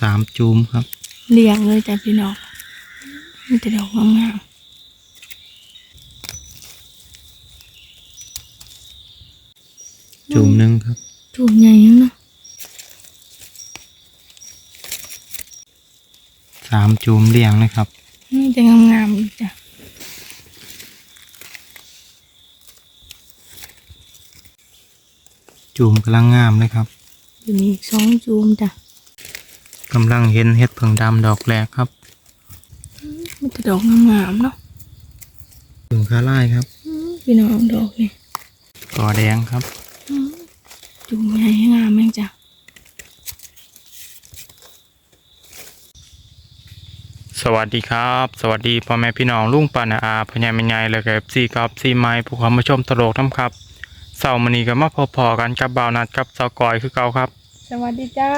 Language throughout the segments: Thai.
สามจูมครับ เลี้ยงเลยจ้ะพี่น้องมีแต่ดอกงามจูมหนึ่งครับๆจูบใหญ่ยังเนาะสามจูมเรียงเลยครับมีแต่งามๆอีกจ้ะจูมกำลังงามเลยครับอยู่นี่อีกสองจูมจ้ะ กำลังเห็นเห็ดเผิงดำดอกแรกครับมีแต่ดอกงามๆเนาะเผิงคาไล่ครับอืมพี่น้องดอกนี่ก่อแดงครับอืมจูบใหญ่งามแม่งจ้ะสวัสดีครับ สวัสดีพ่อแม่พี่น้องลุงปานาอาพญาแม่ใหญ่และก็ซีกับซีไม้ผู้เข้ามาชมตลกน้ำครับเสาร์มื้อนี้ก็มาพอๆกันกับบ่าวนัดกับเสาวกอยคือเก่าครับ สวัสดีจ้า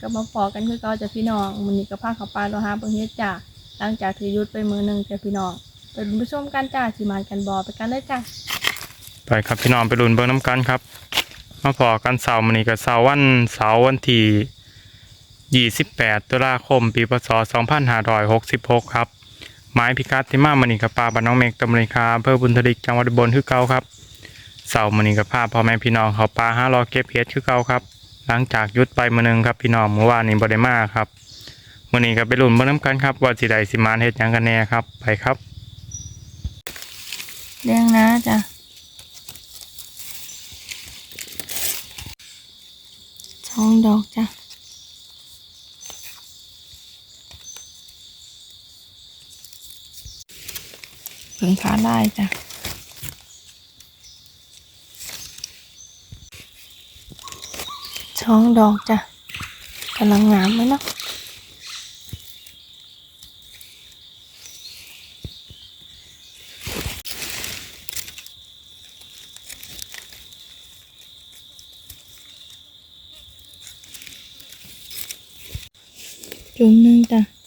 กลับมาพอกันคือเก่าจะพี่น้องมื้อนี้ก็พาเขาปลาโลหะเบิ่งเฮ็ดจ้ะหลังจากถือยุดไปมือหนึ่งจะพี่น้องไปดูผู้ชมกันจ้าสิมานกันบ่ไปกันเลยจ้ะไปครับพี่น้องไปลุ้นเบิ่งน้ำกันครับ มาพอกันเสาร์มื้อนี้ก็เสาร์วันเสาร์วันที่ 28ตุลาคม ปีพศ 2566 ครับหมายพิกัดที่มามื้อนี้กับปลาบ้านน้องเมกตำบลคาอำเภอบุญทลิกจังหวัดบลคือเก่าครับเสาร์มื้อนี้ก็พาพ่อแม่พี่น้องเขาปลาห้ารอเก็บเห็ดคือเก่าครับ หลังจากยุดไปมื้อนึงครับพี่น้องเมื่อวานนี้บ่ได้มาครับมื้อนี้ก็ไปลุ้นเบิ่งน้ำกันครับ ว่าสิได้สิมานเฮ็ดหยังกันแน่ครับ ไปครับเลี้ยงนะจ้ะสองดอกจ้ะเพิ่งขาได้จ้ะ ช่องดอกจ้ะกำลังงามไหมเนาะจุ่มหนึ่งจ้ะ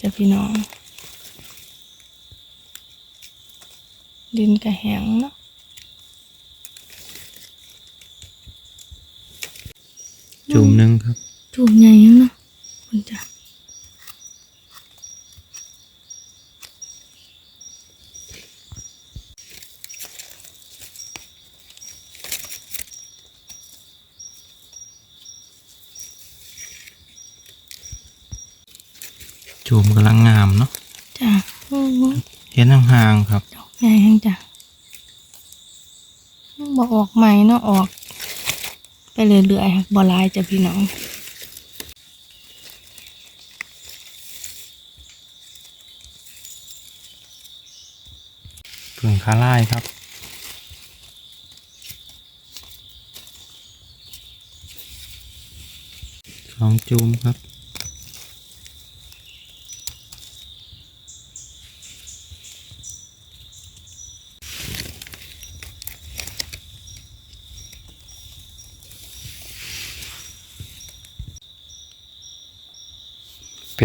จ้ะพี่น้อง ดินกระแหงเนาะจูมหนึงครับจูบใหญ่ยังเนาะคุณจ้ะ จูมกำลังงามเนาะจ้ะโอ้โหเห็นห่างๆครับดอกใหญ่ยังจ้ะยังบอออกใหม่เนาะออก ไปเรื่อยๆบ่หลายจ้ะพี่น้องเพิ่งคาไล่ครับสองจูมครับ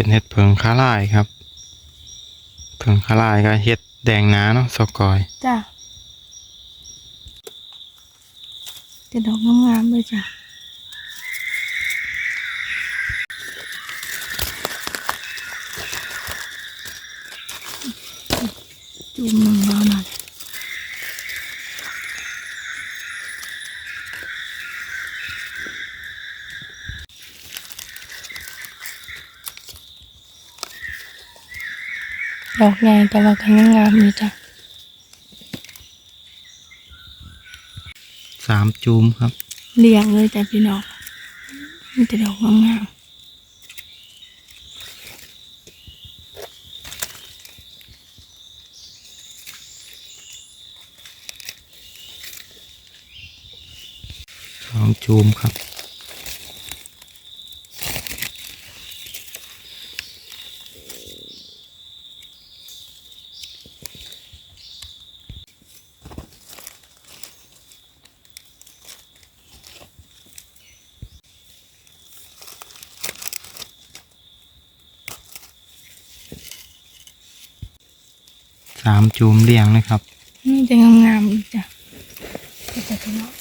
เป็นเห็ดเพิงคาลายครับ เพิงคาลายก็เห็ดแดงน้าเนาะสกอยจ้ะจะดอกงามๆเลยจ้ะจุ่มหนึ่งแล้วนั่น ดอกใหญ่แต่ว่าก็ยังงามอยู่จ้ะสามจูมครับ เลี้ยงเลยจ้ะพี่น้องมีแต่ดอกงามสองจูมครับ สามจูมเรียงเลยครับ นี่จะงามๆอีกจ้ะก็จะพี่น้อง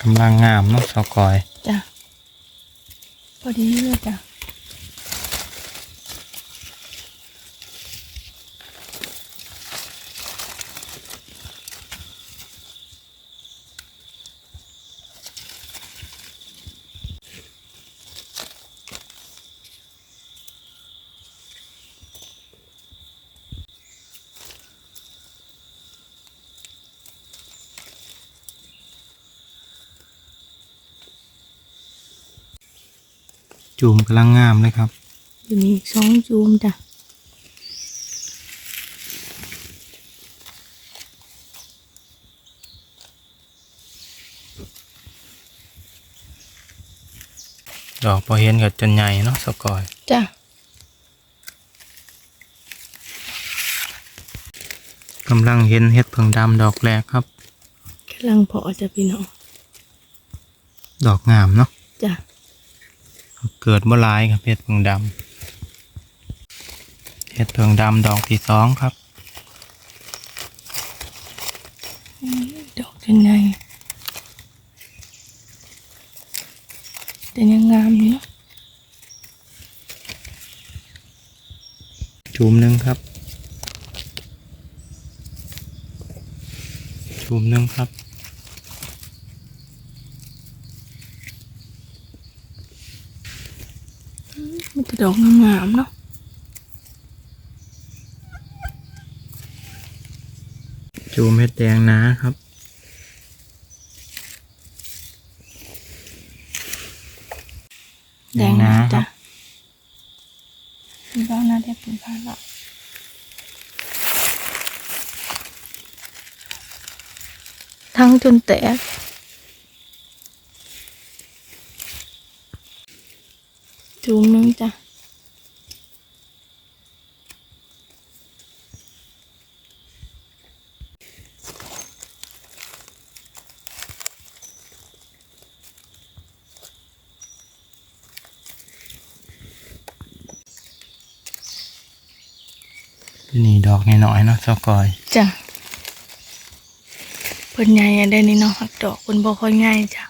กำลังงามเนาะสกอย จ้ะ พอดีเลยจ้ะ จูมกำลังงามเลยครับ อยู่นี่สองจูมจ้ะดอกพอเห็นกับจนใหญ่เนาะสกอย จ้ะกำลังเห็นเห็ดเพิงดำดอกแรกครับกำลังเพอจะพี่น้อง ดอกงามเนาะจ้ะ เกิดบ่หลายครับเห็ดเพิงดำเห็ดเพิงดำดอกที่สองครับดอกเป็นไงแต่ยังงามอยู่เนาะจูมหนึ่งครับจูมหนึ่งครับ มันจะ ดอกงามๆเนาะจูมเห็ดแดงนะครับแดงนะนะครัจ้ะบพี่บ้านน่าเทียบถึงพันละทั้งจนแตกจูมหนึงจ้ะ นี่ดอกน้อยๆเนาะสกอยจ้ะเพิ่นใหญ่อะได้นี่เนาะหักดอกเพิ่นบ่ค่อยง่ายจ้ะ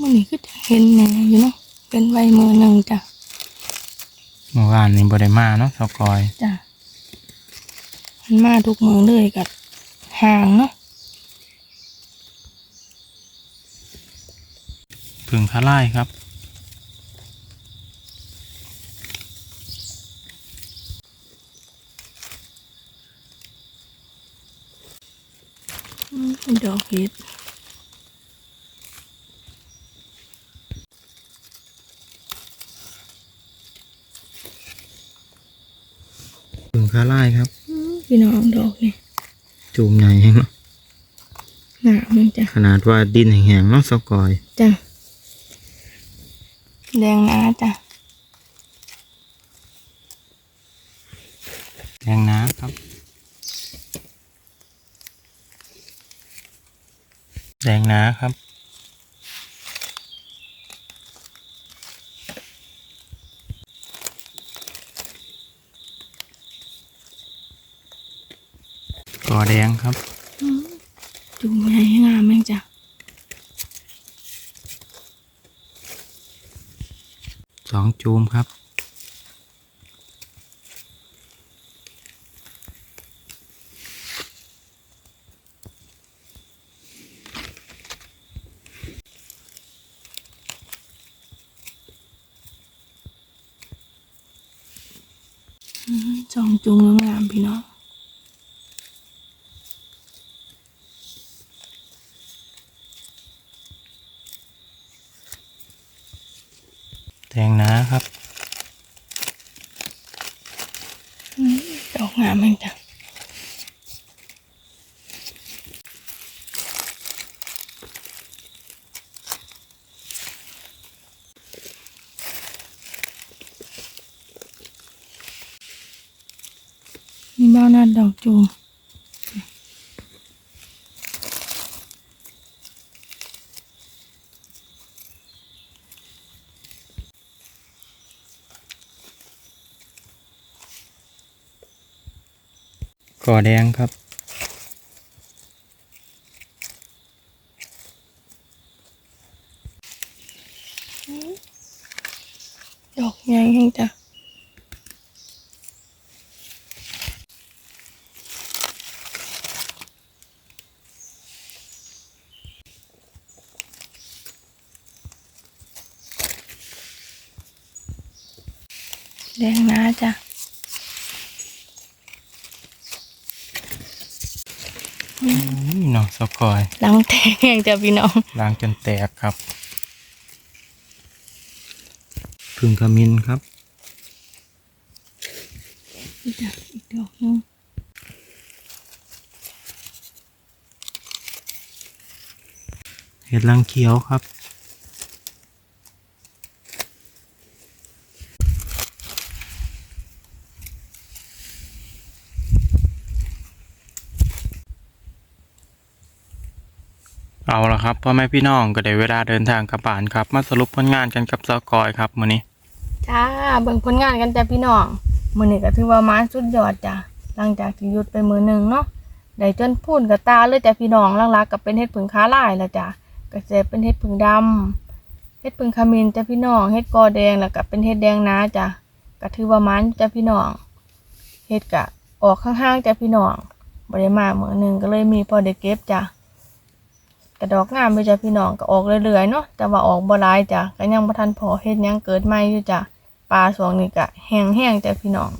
มื้อนี้ก็จะเห็นแหน่อยู่เนาะเป็นใบมือหนึ่งจ้ะเมื่อวานนี้บ่ได้มาเนาะสกอยจ้ะ มันมาทุกมือเลยกับห่างเนาะพึ่งคาไล่ครับอืมดอกเห็ดพึ่งคาไล่ครับอืม พี่น้องดอกนี่จูมใหญ่แห้งเนาะงามมันจ้ะขนาดว่าดินแห้งๆเนาะสกอยจ้ะแดงนะจ้ะแดงนะครับแดงนะครับ ก่อแดง ครับอืมจุ่มใหญ่งามมันจ้ะสองจูมครับ แตงหนาครับดอกงามมากจังมีบ้านนัดดอกจู ก่อแดงครับ ดอกใหญ่แห้งจ้ะแดงนะจ้ะ นี่ เนาะสกอยหลังแตกแห้งจ้ะพี่น้องล้างจนแตกครับพึ่งขมิ้นครับอีกจ้ะอีกดอกหนึงเห็ดลังเขียวครับ เอาละครับพ่อแม่พี่น้องก็ได้เวลาเดินทางกลับบ้านครับ มาสรุปผลงานกันกับสกอยครับมื้อนี้จ้าเบิ่งผลงานกันจ้ะพี่น้องมื้อนี้ก็ถือว่ามาสุดยอดจ้ะหลังจากที่หยุดไปมื้อหนึงเนาะได้จนพูนกับตาเลยจ้ะพี่น้องหลักๆก็เป็นเฮ็ดผึ่งค้าลายแล้วจ้ะก็จะเป็นเฮ็ดผึ่งดำเฮ็ดผึ่งขมิ้นจ้ะพี่น้องเฮ็ดกอแดงแล้วก็เป็นเฮ็ดแดงนาจ้ะก็ถือว่ามันจ้ะพี่น้องเฮ็ดก็ออกข้างๆจ้ะพี่น้องบ่ได้มามื้อหนึงก็เลยมีพอได้เก็บจ้ะ กระดอกงามไปจ้ะพี่น้องก็ออกเรื่อยๆเนาะแต่ว่าออกบ่หลายจ้ะก็ยังบ่ทันพอเฮ็ดหยังเกิดใหม่อยู่จ้ะปลาสวงนี่ก็แห้งๆจ้ะพี่น้อง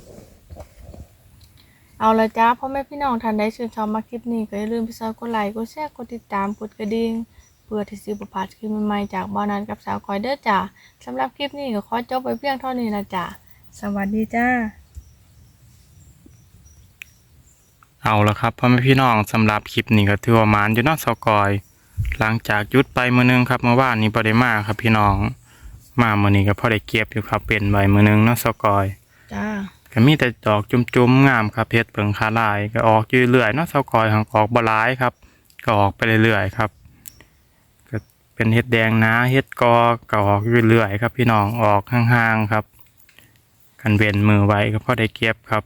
เอาละจ้าพ่อแม่พี่น้องท่านใดชื่นชอบมาคลิปนี้ก็อย่าลืมไปซับกดไลค์กดแชร์กดติดตามกดกระดิ่งเพื่อที่สิบ่พลาดคลิปใหม่ๆจากบ่าวนันกับสาวคอยเด้อจ้ะสำหรับคลิปนี้ก็ขอจบไปเพียงเท่านี้นะจ้ะสวัสดีจ้าเอาละครับพ่อแม่พี่น้องสำหรับคลิปนี้ก็ถือว่าหมานอยู่เนอกสกอย หลังจากหยุดไปมื้อนึงครับเมื่อวานนี้บ่ได้มาครับ พี่น้องมามื้อนี้ก็พอได้เก็บอยู่ครับเป็นใบมื้อนึงเนาะสกอยจ้าก็มีแต่ดอกจุ่มๆงามครับเพชรเปิงคาลาย ก็ออกอยู่เรื่อยๆเนาะเสากอยของออกบหลายครับ ก็ออกไปเรื่อยๆครับ ก็เป็นเห็ดแดงนะเห็ดกอก็ออกอยู่เรื่อยๆครับ พี่น้องออกห่างๆครับ กันเว้นมือไว้ก็พอได้เก็บครับ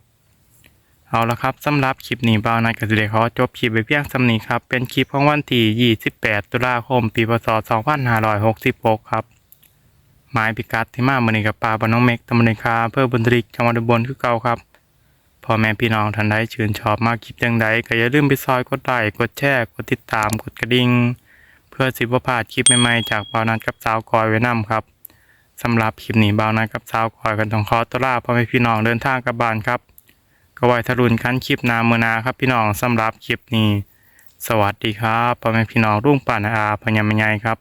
เอาละครับสำหรับคลิปนี้บ่าวนัดก็สิได้ขอจบคลิปไปเพียงสำนีครับ เป็นคลิปของวันที่28 ตุลาคม ปีพศ 2566 ครับ หมายพิกัดที่มาเมื่อนี้กับปลาบานน้องเม็กตำบลในคาเพื่อบุญทริกจังหวัดบลคือเก่าครับพ่อแม่พี่น้องท่านใดชื่นชอบมากคลิปจังใดก็อย่าลืมไปซอยกดไลค์กดแชร์กดติดตามกดกระดิ่งเพื่อสิบ่พลาดคลิปใหม่ๆจากบ่าวนัดกับสาวกอยไว้นํครับสำหรับคลิปนี้บ่าวนัดกับสาวกอยกันต้องขอตัวลาพ่อแม่พี่น้องเดินทางกลับบ้านครับ ก็ไว้ทะลุนคันคลิปนาเมือนาครับพี่น้องสำหรับคลิปนี้ สวัสดีครับพ่อแม่พี่น้องรุ่งป่านอาพญามใหญ่ครับ